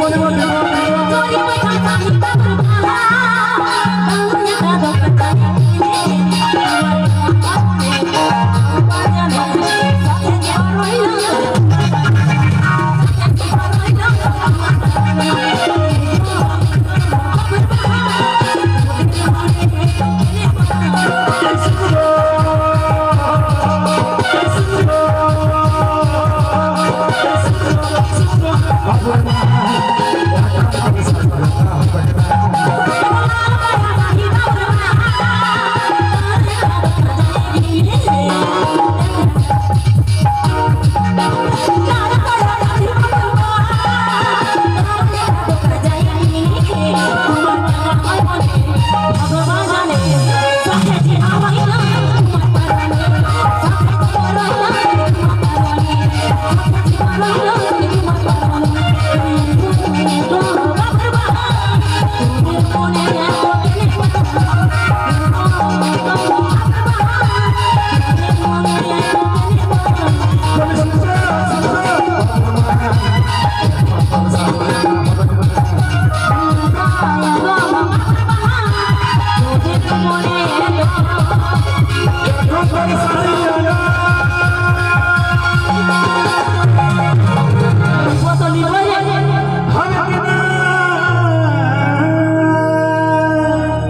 What do I do? California.